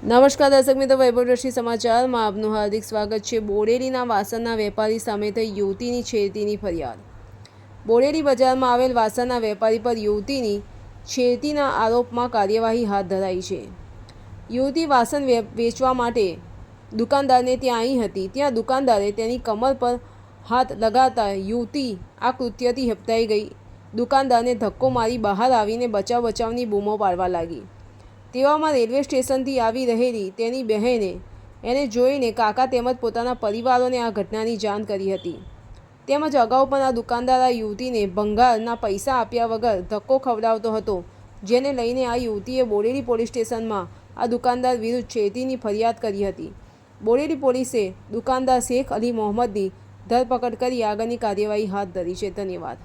નમસ્કાર દર્શક મિત્રો વૈભવદ્રષ્ટિ સમાચારમાં આપનું હાર્દિક સ્વાગત છે. બોડેલીના વાસણના વેપારી સામે થઈ યુવતીની છેડતીની ફરિયાદ. બોડેલી બજારમાં આવેલ વાસણના વેપારી પર યુવતીની છેડતીના આરોપમાં કાર્યવાહી હાથ ધરાઈ છે. યુવતી વાસણ વેચવા માટે દુકાનદારને ત્યાં આવી હતી. ત્યાં દુકાનદારે તેની કમર પર હાથ લગાતા યુવતી આ કૃત્યથી હેપતાઈ ગઈ. દુકાનદારને ધક્કો મારી બહાર આવીને બચાવ બચાવની બૂમો પાડવા લાગી. તેવામાં રેલવે સ્ટેશનથી આવી રહેલી તેની બહેને એને જોઈને કાકા તેમજ પોતાના પરિવારોને આ ઘટનાની જાણ કરી હતી. તેમજ અગાઉ પણ આ દુકાનદાર આ યુવતીને ભંગારના પૈસા આપ્યા વગર ધક્કો ખવડાવતો હતો, જેને લઈને આ યુવતીએ બોડેલી પોલીસ સ્ટેશનમાં આ દુકાનદાર વિરુદ્ધ છેતીની ફરિયાદ કરી હતી. બોડેલી પોલીસે દુકાનદાર શેખ અલી મોહમ્મદની ધરપકડ કરી આગળની કાર્યવાહી હાથ ધરી છે. ધન્યવાદ.